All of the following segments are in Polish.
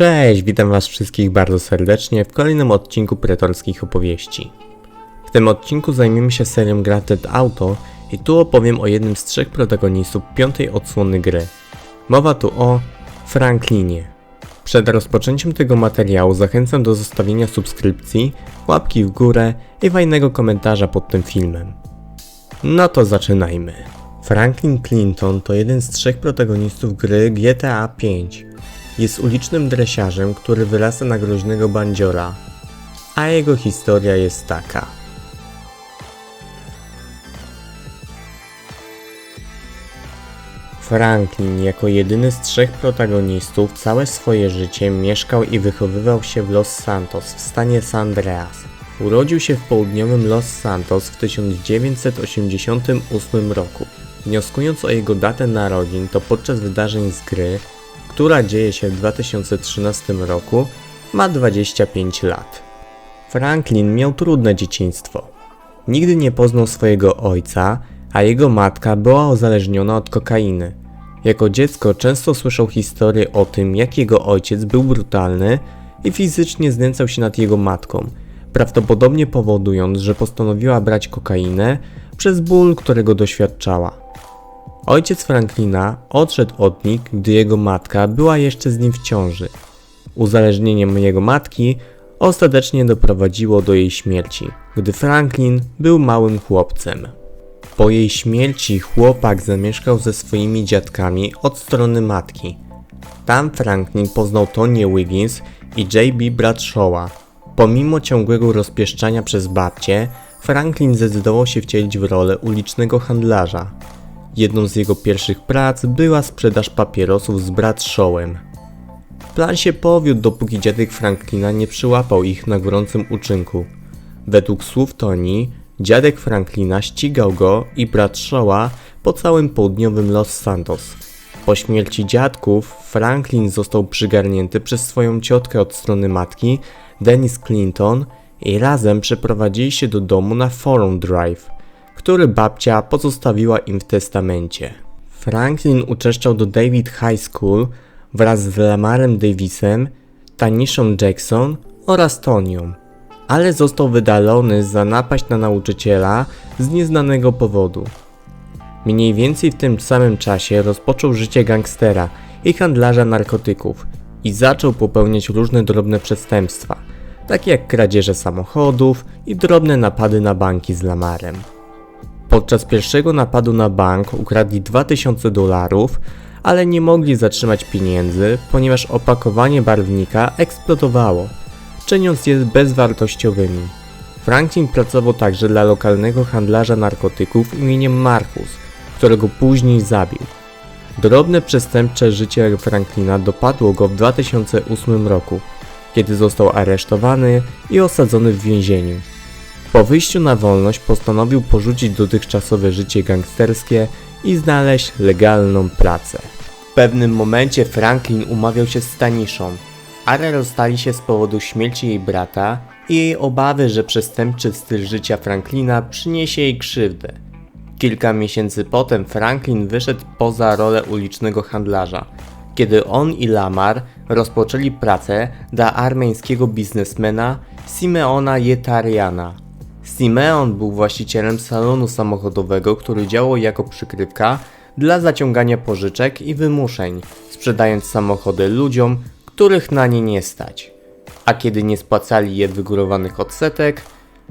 Cześć, witam was wszystkich bardzo serdecznie w kolejnym odcinku Pretorskich Opowieści. W tym odcinku zajmiemy się serią Grand Auto i tu opowiem o jednym z trzech protagonistów piątej odsłony gry. Mowa tu o Franklinie. Przed rozpoczęciem tego materiału zachęcam do zostawienia subskrypcji, łapki w górę i fajnego komentarza pod tym filmem. No to zaczynajmy. Franklin Clinton to jeden z trzech protagonistów gry GTA V. Jest ulicznym dresiarzem, który wyrasta na groźnego bandziora, a jego historia jest taka. Franklin jako jedyny z trzech protagonistów całe swoje życie mieszkał i wychowywał się w Los Santos w stanie San Andreas. Urodził się w południowym Los Santos w 1988 roku. Wnioskując o jego datę narodzin, to podczas wydarzeń z gry, która dzieje się w 2013 roku, ma 25 lat. Franklin miał trudne dzieciństwo. Nigdy nie poznał swojego ojca, a jego matka była uzależniona od kokainy. Jako dziecko często słyszał historie o tym, jak jego ojciec był brutalny i fizycznie znęcał się nad jego matką, prawdopodobnie powodując, że postanowiła brać kokainę przez ból, którego doświadczała. Ojciec Franklina odszedł od nich, gdy jego matka była jeszcze z nim w ciąży. Uzależnieniem jego matki ostatecznie doprowadziło do jej śmierci, gdy Franklin był małym chłopcem. Po jej śmierci chłopak zamieszkał ze swoimi dziadkami od strony matki. Tam Franklin poznał Tony Wiggins i J.B. Bradshawa. Pomimo ciągłego rozpieszczania przez babcię, Franklin zdecydował się wcielić w rolę ulicznego handlarza. Jedną z jego pierwszych prac była sprzedaż papierosów z Bradshawem. Plan się powiódł, dopóki dziadek Franklina nie przyłapał ich na gorącym uczynku. Według słów Tony, dziadek Franklina ścigał go i Bradshawa po całym południowym Los Santos. Po śmierci dziadków, Franklin został przygarnięty przez swoją ciotkę od strony matki, Dennis Clinton, i razem przeprowadzili się do domu na Forum Drive, który babcia pozostawiła im w testamencie. Franklin uczęszczał do David High School wraz z Lamarem Davisem, Tanishą Jackson oraz Tonią, ale został wydalony za napaść na nauczyciela z nieznanego powodu. Mniej więcej w tym samym czasie rozpoczął życie gangstera i handlarza narkotyków i zaczął popełniać różne drobne przestępstwa, takie jak kradzieże samochodów i drobne napady na banki z Lamarem. Podczas pierwszego napadu na bank ukradli 2000 dolarów, ale nie mogli zatrzymać pieniędzy, ponieważ opakowanie barwnika eksplodowało, czyniąc je bezwartościowymi. Franklin pracował także dla lokalnego handlarza narkotyków imieniem Marcus, którego później zabił. Drobne przestępcze życie Franklina dopadło go w 2008 roku, kiedy został aresztowany i osadzony w więzieniu. Po wyjściu na wolność postanowił porzucić dotychczasowe życie gangsterskie i znaleźć legalną pracę. W pewnym momencie Franklin umawiał się z Staniszą, ale rozstali się z powodu śmierci jej brata i jej obawy, że przestępczy styl życia Franklina przyniesie jej krzywdę. Kilka miesięcy potem Franklin wyszedł poza rolę ulicznego handlarza, kiedy on i Lamar rozpoczęli pracę dla armeńskiego biznesmena Simeona Jetariana. Simeon był właścicielem salonu samochodowego, który działał jako przykrywka dla zaciągania pożyczek i wymuszeń, sprzedając samochody ludziom, których na nie nie stać. A kiedy nie spłacali je wygórowanych odsetek,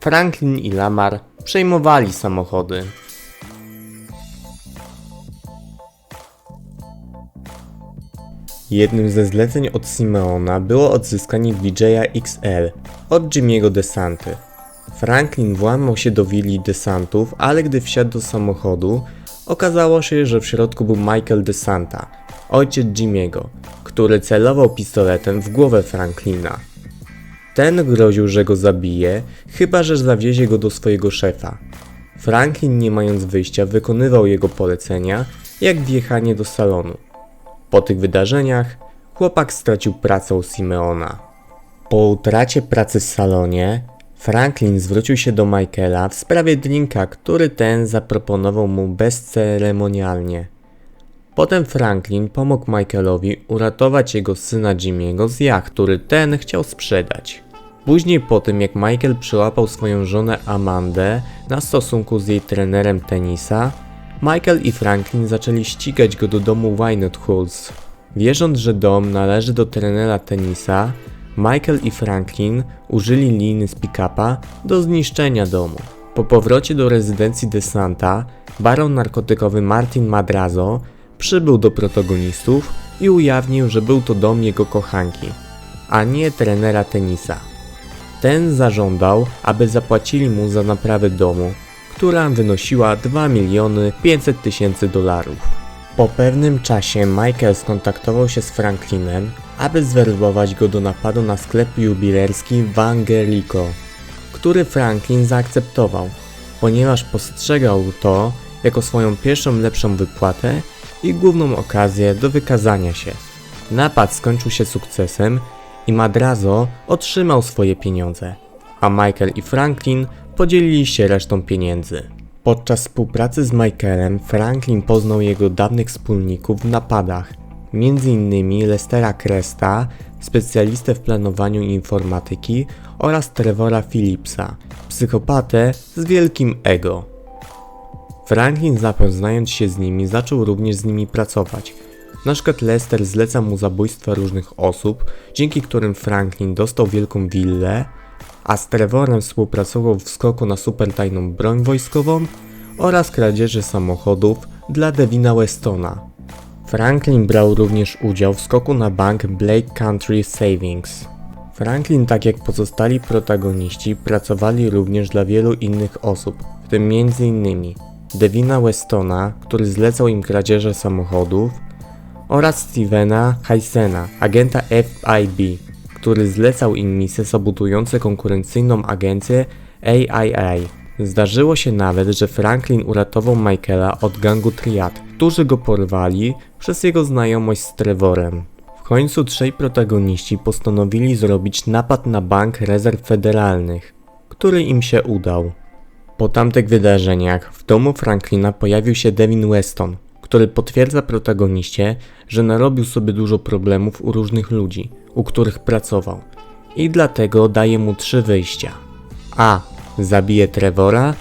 Franklin i Lamar przejmowali samochody. Jednym ze zleceń od Simeona było odzyskanie DJ-a XL od Jimmy'ego DeSanty. Franklin włamał się do willi desantów, ale gdy wsiadł do samochodu, okazało się, że w środku był Michael DeSanta, ojciec Jimmy'ego, który celował pistoletem w głowę Franklina. Ten groził, że go zabije, chyba że zawiezie go do swojego szefa. Franklin, nie mając wyjścia, wykonywał jego polecenia, jak wjechanie do salonu. Po tych wydarzeniach chłopak stracił pracę u Simeona. Po utracie pracy w salonie, Franklin zwrócił się do Michaela w sprawie drinka, który ten zaproponował mu bezceremonialnie. Potem Franklin pomógł Michaelowi uratować jego syna Jimmy'ego z jacht, który ten chciał sprzedać. Później po tym jak Michael przyłapał swoją żonę Amandę na stosunku z jej trenerem tenisa, Michael i Franklin zaczęli ścigać go do domu Wynot Halls. Wierząc, że dom należy do trenera tenisa, Michael i Franklin użyli liny z pick-upa do zniszczenia domu. Po powrocie do rezydencji DeSanta, baron narkotykowy Martin Madrazo przybył do protagonistów i ujawnił, że był to dom jego kochanki, a nie trenera tenisa. Ten zażądał, aby zapłacili mu za naprawę domu, która wynosiła 2 miliony 500 tysięcy dolarów. Po pewnym czasie Michael skontaktował się z Franklinem, aby zwerbować go do napadu na sklep jubilerski Vangelico, który Franklin zaakceptował, ponieważ postrzegał to jako swoją pierwszą lepszą wypłatę i główną okazję do wykazania się. Napad skończył się sukcesem i Madrazo otrzymał swoje pieniądze, a Michael i Franklin podzielili się resztą pieniędzy. Podczas współpracy z Michaelem Franklin poznał jego dawnych wspólników w napadach, m.in. Lestera Cresta, specjalistę w planowaniu informatyki oraz Trevora Phillipsa, psychopatę z wielkim ego. Franklin zapoznając się z nimi zaczął również z nimi pracować. Na przykład Lester zleca mu zabójstwa różnych osób, dzięki którym Franklin dostał wielką willę, a z Trevorem współpracował w skoku na supertajną broń wojskową oraz kradzieży samochodów dla Devina Westona. Franklin brał również udział w skoku na bank Blake Country Savings. Franklin, tak jak pozostali protagoniści, pracowali również dla wielu innych osób, w tym m.in. Devina Westona, który zlecał im kradzieże samochodów, oraz Stevena Heisena, agenta FIB, który zlecał im misje sabotujące konkurencyjną agencję AIA. Zdarzyło się nawet, że Franklin uratował Michaela od gangu Triad, którzy go porwali przez jego znajomość z Trevorem. W końcu trzej protagoniści postanowili zrobić napad na Bank Rezerw Federalnych, który im się udał. Po tamtych wydarzeniach w domu Franklina pojawił się Devin Weston, który potwierdza protagoniście, że narobił sobie dużo problemów u różnych ludzi, u których pracował i dlatego daje mu trzy wyjścia. A. Zabije Trevora,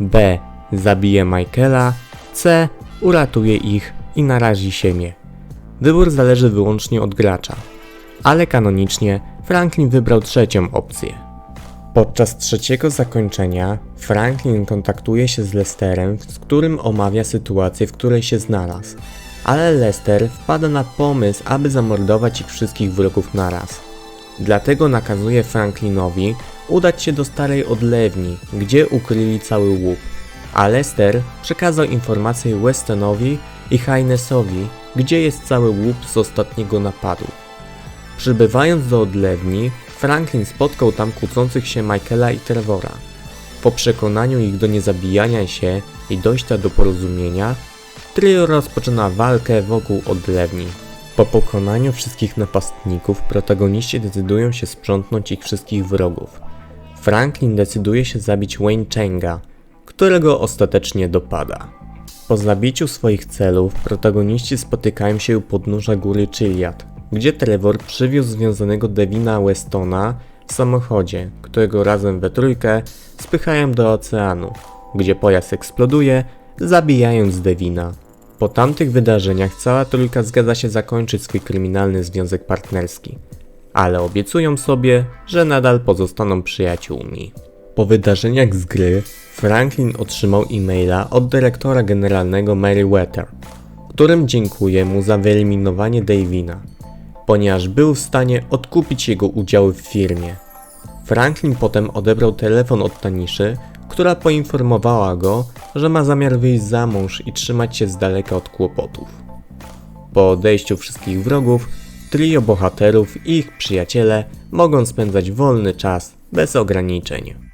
B. Zabije Michaela, C. Uratuje ich i narazi siebie. Wybór zależy wyłącznie od gracza, ale kanonicznie Franklin wybrał trzecią opcję. Podczas trzeciego zakończenia Franklin kontaktuje się z Lesterem, z którym omawia sytuację, w której się znalazł. Ale Lester wpada na pomysł, aby zamordować ich wszystkich wrogów naraz. Dlatego nakazuje Franklinowi udać się do starej odlewni, gdzie ukryli cały łup. A Lester przekazał informację Westonowi i Hinesowi, gdzie jest cały łup z ostatniego napadu. Przybywając do odlewni, Franklin spotkał tam kłócących się Michaela i Trevora. Po przekonaniu ich do niezabijania się i dojścia do porozumienia, trio rozpoczyna walkę wokół odlewni. Po pokonaniu wszystkich napastników, protagoniści decydują się sprzątnąć ich wszystkich wrogów. Franklin decyduje się zabić Wayne Changa, którego ostatecznie dopada. Po zabiciu swoich celów, protagoniści spotykają się u podnóża góry Chiliad, gdzie Trevor przywiózł związanego Devina Westona w samochodzie, którego razem we trójkę spychają do oceanu, gdzie pojazd eksploduje, zabijając Devina. Po tamtych wydarzeniach cała trójka zgadza się zakończyć swój kryminalny związek partnerski, ale obiecują sobie, że nadal pozostaną przyjaciółmi. Po wydarzeniach z gry Franklin otrzymał e-maila od dyrektora generalnego Mary Wetter, którym dziękuję mu za wyeliminowanie Davina, ponieważ był w stanie odkupić jego udziały w firmie. Franklin potem odebrał telefon od Taniszy, która poinformowała go, że ma zamiar wyjść za mąż i trzymać się z daleka od kłopotów. Po odejściu wszystkich wrogów, trio bohaterów i ich przyjaciele mogą spędzać wolny czas bez ograniczeń.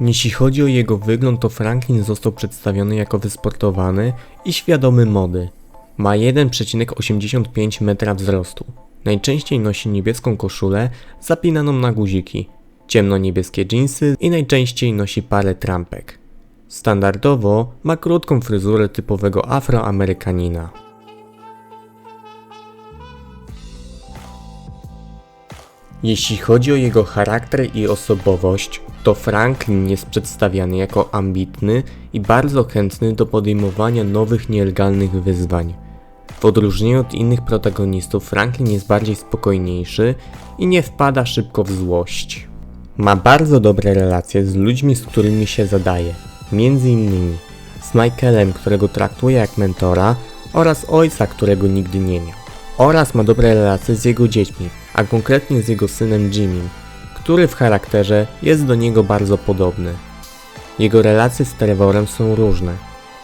Jeśli chodzi o jego wygląd, to Franklin został przedstawiony jako wysportowany i świadomy mody. Ma 1,85 metra wzrostu. Najczęściej nosi niebieską koszulę zapinaną na guziki, ciemno-niebieskie dżinsy i najczęściej nosi parę trampek. Standardowo ma krótką fryzurę typowego afroamerykanina. Jeśli chodzi o jego charakter i osobowość, to Franklin jest przedstawiany jako ambitny i bardzo chętny do podejmowania nowych nielegalnych wyzwań. W odróżnieniu od innych protagonistów, Franklin jest bardziej spokojniejszy i nie wpada szybko w złość. Ma bardzo dobre relacje z ludźmi, z którymi się zadaje, między innymi z Michaelem, którego traktuje jak mentora, oraz ojca, którego nigdy nie miał. Oraz ma dobre relacje z jego dziećmi, a konkretnie z jego synem Jimmym, który w charakterze jest do niego bardzo podobny. Jego relacje z Trevorem są różne.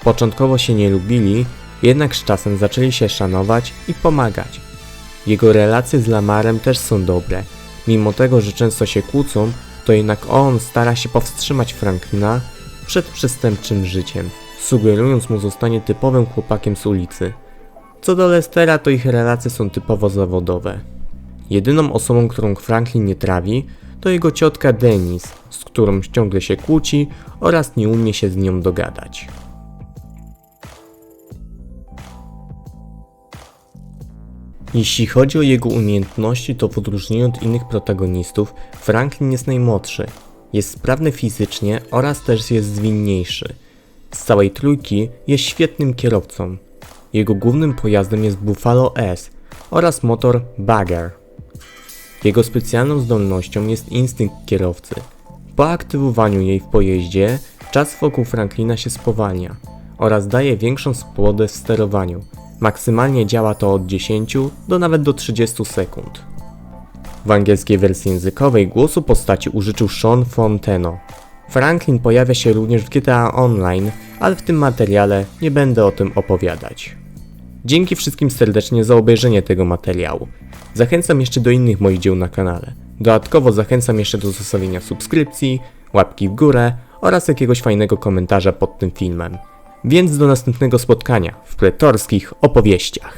Początkowo się nie lubili, jednak z czasem zaczęli się szanować i pomagać. Jego relacje z Lamarem też są dobre. Mimo tego, że często się kłócą, to jednak on stara się powstrzymać Franklina przed przestępczym życiem, sugerując mu zostanie typowym chłopakiem z ulicy. Co do Lestera, to ich relacje są typowo zawodowe. Jedyną osobą, którą Franklin nie trawi, to jego ciotka Denise, z którą ciągle się kłóci oraz nie umie się z nią dogadać. Jeśli chodzi o jego umiejętności, to w odróżnieniu od innych protagonistów, Franklin jest najmłodszy. Jest sprawny fizycznie oraz też jest zwinniejszy. Z całej trójki jest świetnym kierowcą. Jego głównym pojazdem jest Buffalo S oraz motor Bagger. Jego specjalną zdolnością jest instynkt kierowcy. Po aktywowaniu jej w pojeździe, czas wokół Franklina się spowalnia oraz daje większą swobodę w sterowaniu. Maksymalnie działa to od 10 do nawet do 30 sekund. W angielskiej wersji językowej głosu postaci użyczył Sean Fonteno. Franklin pojawia się również w GTA Online, ale w tym materiale nie będę o tym opowiadać. Dzięki wszystkim serdecznie za obejrzenie tego materiału. Zachęcam jeszcze do innych moich dzieł na kanale. Dodatkowo zachęcam jeszcze do zostawienia subskrypcji, łapki w górę oraz jakiegoś fajnego komentarza pod tym filmem. Więc do następnego spotkania w pretorskich opowieściach.